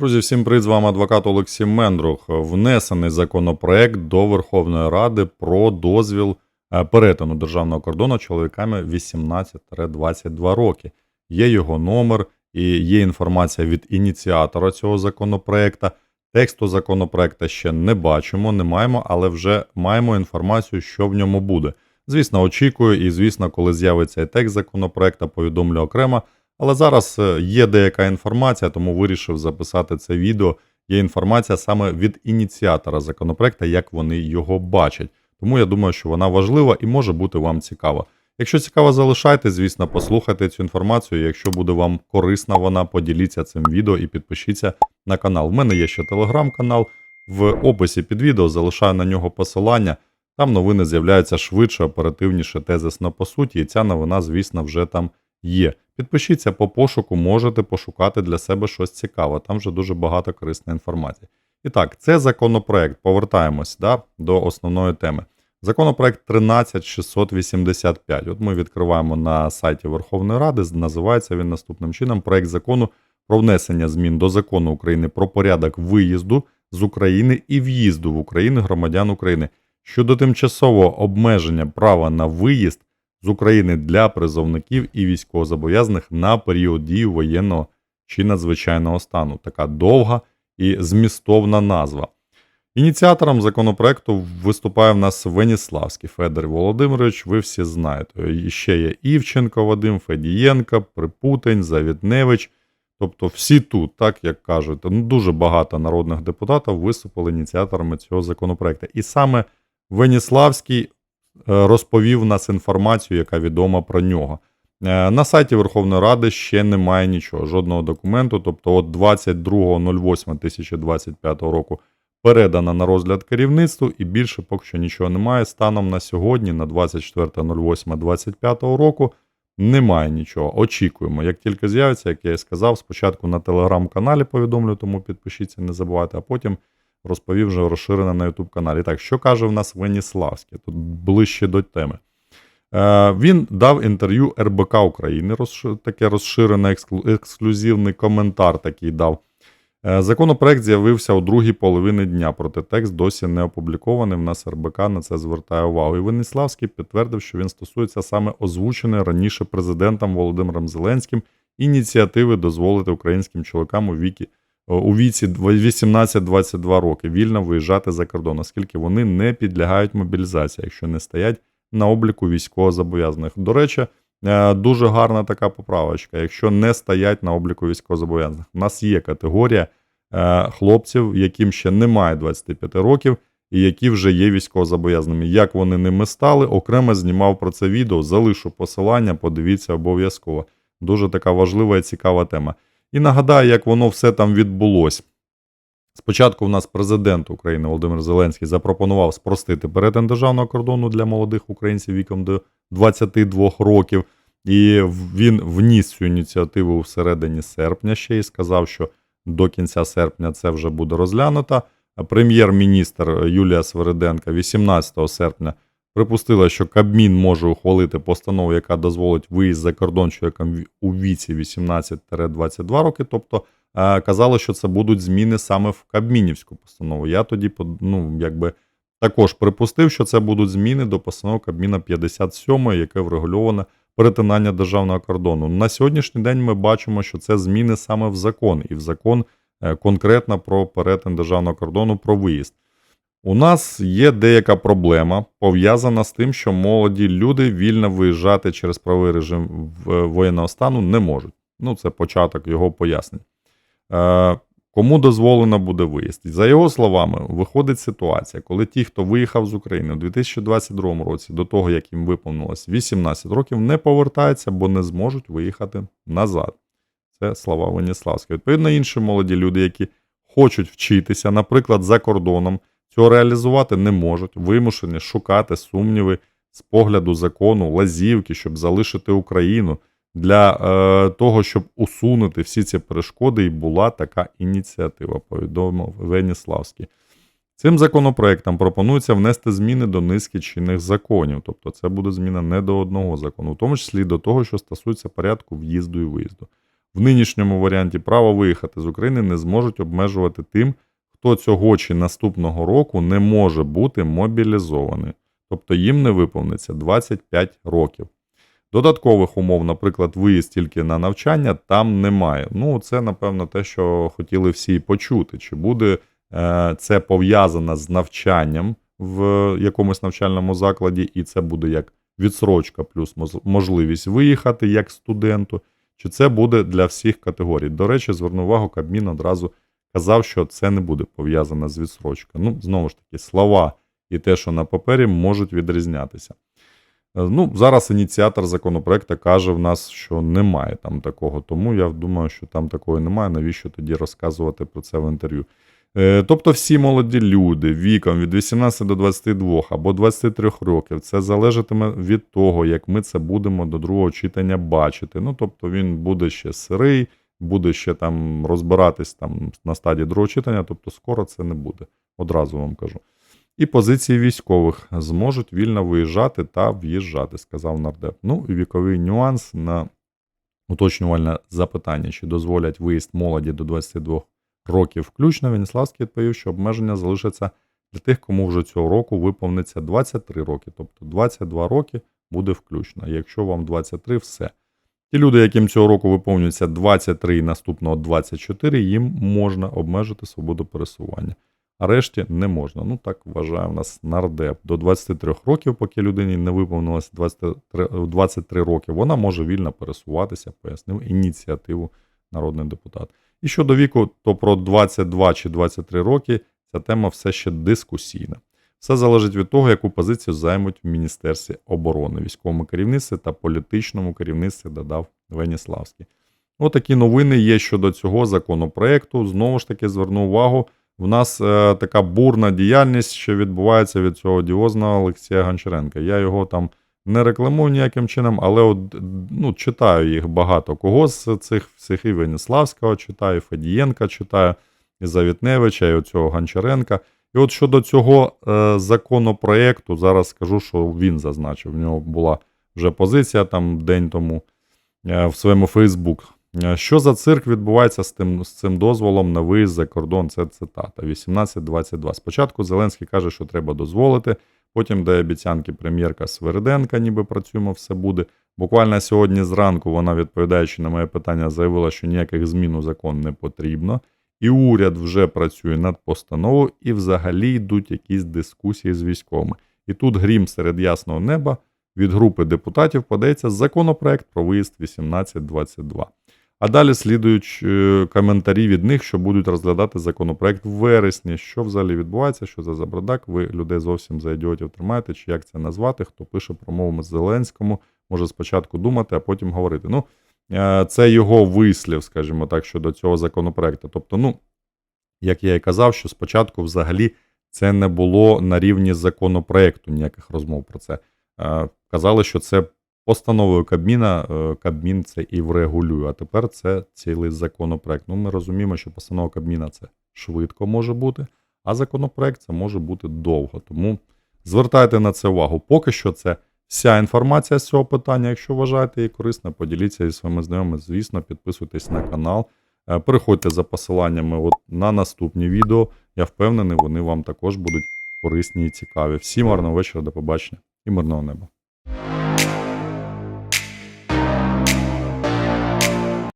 Друзі, всім привіт, з вами адвокат Олексій Мендрух. Внесений законопроект до Верховної Ради про дозвіл е, перетину державного кордону чоловіками 18-22 роки. Є його номер і є інформація від ініціатора цього законопроекта. Тексту законопроекта ще не бачимо, не маємо, але вже маємо інформацію, що в ньому буде. Звісно, очікую, і звісно, коли з'явиться і текст законопроекта, повідомлю окремо. Але зараз е, є деяка інформація, тому вирішив записати це відео. Є інформація саме від ініціатора законопроекту, як вони його бачать. Тому я думаю, що вона важлива і може бути вам цікава. Якщо цікаво, залишайте, звісно, послухайте цю інформацію. Якщо буде вам корисна вона, поділіться цим відео і підпишіться на канал. В мене є ще телеграм-канал. В описі під відео залишаю на нього посилання. Там новини з'являються швидше, оперативніше, тезисно по суті, і ця новина, звісно, вже там є. Підпишіться по пошуку, можете пошукати для себе щось цікаве. Там вже дуже багато корисної інформації. І так, це законопроект. Повертаємось да, до основної теми. Законопроект 13685. От ми відкриваємо на сайті Верховної Ради. Називається він наступним чином: проект закону про внесення змін до закону України про порядок виїзду з України і в'їзду в Україну громадян України щодо тимчасового обмеження права на виїзд з України для призовників і військовозобов'язаних на період дії воєнного чи надзвичайного стану. Така довга і змістовна назва. Ініціатором законопроекту виступає в нас Веніславський Федор Володимирович. Ви всі знаєте. Ще є Івченко Вадим, Федієнко, Припутень, Завітневич. Тобто всі тут, так як кажуть, ну дуже багато народних депутатів виступили ініціаторами цього законопроекту. І саме Веніславський розповів нас інформацію, яка відома про нього. Е, на сайті Верховної Ради ще немає нічого, жодного документу. Тобто, от 22.08.2025 року передано на розгляд керівництву, і більше поки що нічого немає. Станом на сьогодні, на 24.08.25 року, немає нічого. Очікуємо. Як тільки з'явиться, як я і сказав, спочатку на телеграм-каналі повідомлю, тому підпишіться, не забувайте, а потім розповів вже розширено на YouTube каналі. Так, що каже в нас Веніславський? Тут ближче до теми. Е, Він дав інтерв'ю РБК України, розш... таке розширене ексклюзивний коментар такий дав. Е, Законопроект з'явився у другій половині дня, проте текст досі не опублікований. В нас РБК на це звертає увагу. І Веніславський підтвердив, що він стосується саме озвученої раніше президентом Володимиром Зеленським ініціативи дозволити українським чоловікам у вікі у віці 18-22 роки вільно виїжджати за кордон, оскільки вони не підлягають мобілізації, якщо не стоять на обліку військовозобов'язаних. До речі, е, дуже гарна така поправочка. Якщо не стоять на обліку військовозобов'язаних, у нас є категорія е, хлопців, яким ще немає 25 років. І які вже є військовозобов'язаними. Як вони ними стали, окремо знімав про це відео, залишу посилання, подивіться обов'язково. Дуже така важлива і цікава тема. І нагадаю, як воно все там відбулося. Спочатку в нас президент України Володимир Зеленський запропонував спростити перетин державного кордону для молодих українців віком до 22 років. І він вніс цю ініціативу всередині серпня ще і сказав, що до кінця серпня це вже буде розглянуто. Прем'єр-міністр Юлія Свериденка 18 серпня припустила, що Кабмін може ухвалити постанову, яка дозволить виїзд за кордон чоловікам у віці 18-22 роки. Тобто е, казали, що це будуть зміни саме в Кабмінівську постанову. Я тоді ну, якби також припустив, що це будуть зміни до постанови Кабміна 57, яке врегульоване перетинання державного кордону. На сьогоднішній день ми бачимо, що це зміни саме в закон, і в закон е, конкретно про перетин державного кордону про виїзд. У нас є деяка проблема пов'язана з тим, що молоді люди вільно виїжджати через правий режим е, воєнного стану не можуть. Ну, це початок його пояснень. Е, Кому дозволено буде виїзд? За його словами, виходить ситуація, коли ті, хто виїхав з України у 2022 році, до того, як їм виповнилось 18 років, не повертаються, бо не зможуть виїхати назад. Це слова Веніславська. Відповідно, інші молоді люди, які хочуть вчитися, наприклад, за кордоном. Цього реалізувати не можуть, вимушені шукати сумніви з погляду закону, лазівки, щоб залишити Україну для е, того, щоб усунути всі ці перешкоди, і була така ініціатива, повідомив Веніславський. Цим законопроектом пропонується внести зміни до низки чинних законів, тобто це буде зміна не до одного закону, в тому числі до того, що стосується порядку в'їзду і виїзду. в нинішньому варіанті право виїхати з України не зможуть обмежувати тим, хто цього чи наступного року не може бути мобілізований. Тобто їм не виповниться 25 років. Додаткових умов, наприклад, виїзд тільки на навчання, там немає. Ну, це, напевно, те, що хотіли всі почути. Чи буде е, це пов'язано з навчанням в якомусь навчальному закладі, і це буде як відсрочка плюс можливість виїхати як студенту, чи це буде для всіх категорій. До речі, зверну увагу, Кабмін одразу казав, що це не буде пов'язано з відсрочкою. Ну, знову ж таки, слова і те, що на папері, можуть відрізнятися. Е, Ну, зараз ініціатор законопроекту каже в нас, що немає там такого, тому я думаю, що там такого немає. Навіщо тоді розказувати про це в інтерв'ю? Е, Тобто всі молоді люди віком від 18 до 22 або 23 років, це залежатиме від того, як ми це будемо до другого читання бачити. Ну, тобто він буде ще сирий, буде ще там розбиратись там на стадії другого читання, тобто скоро це не буде. Одразу вам кажу. І позиції військових зможуть вільно виїжджати та в'їжджати, сказав нардеп. Ну і віковий нюанс на уточнювальне запитання, чи дозволять виїзд молоді до 22 років включно. Веніславський відповів, що обмеження залишаться для тих, кому вже цього року виповниться 23 роки, тобто 22 роки буде включно. Якщо вам 23, все. Ті люди, яким цього року виповнюється 23 і наступного 24, їм можна обмежити свободу пересування. А решті не можна. Ну так вважає в нас нардеп. До 23 років, поки людині не виповнилось 23, 23 роки, вона може вільно пересуватися, пояснив ініціативу народний депутат. І щодо віку, то про 22 чи 23 роки ця тема все ще дискусійна. Все залежить від того, яку позицію займуть в Міністерстві оборони, військовому керівництві та політичному керівництві, додав Веніславський. Отакі новини є щодо цього законопроекту. Знову ж таки, зверну увагу. В нас е, така бурна діяльність, що відбувається від цього діозного Олексія Гончаренка. Я його там не рекламую ніяким чином, але от, ну, читаю їх багато кого з цих всіх і Веніславського читаю, Федієнка читаю, і Завітневича, і оцього Гончаренка. І от щодо цього е, законопроекту, зараз скажу, що він зазначив. В нього була вже позиція там день тому е, в своєму Фейсбук. Е, Що за цирк відбувається з тим з цим дозволом на виїзд за кордон? Це цитата 18.22. Спочатку Зеленський каже, що треба дозволити. Потім дає обіцянки прем'єрка Свериденка, ніби працюємо, все буде. Буквально сьогодні зранку вона, відповідаючи на моє питання, заявила, що ніяких змін у закон не потрібно. І уряд вже працює над постановою, і взагалі йдуть якісь дискусії з військовими. І тут грім серед ясного неба від групи депутатів подається законопроект про виїзд 1822. А далі слідують е, коментарі від них, що будуть розглядати законопроект в вересні. Що взагалі відбувається, що за забрадак? Ви людей зовсім за ідіотів тримаєте, чи як це назвати? Хто пише промовами Зеленському, може спочатку думати, а потім говорити. Ну, це його вислів, скажімо так, щодо цього законопроекту. Тобто, ну, як я і казав, що спочатку взагалі це не було на рівні законопроекту ніяких розмов про це. Е, Казали, що це постановою Кабміна, е, Кабмін це і врегулює. А тепер це цілий законопроект. Ну, ми розуміємо, що постанова Кабміна це швидко може бути, а законопроект це може бути довго. Тому звертайте на це увагу. Поки що це вся інформація з цього питання. Якщо вважаєте її корисно, поділіться зі своїми знайомими. Звісно, підписуйтесь на канал. Е, Переходьте за посиланнями от на наступні відео. Я впевнений, вони вам також будуть корисні і цікаві. Всім гарного вечора, до побачення і мирного неба.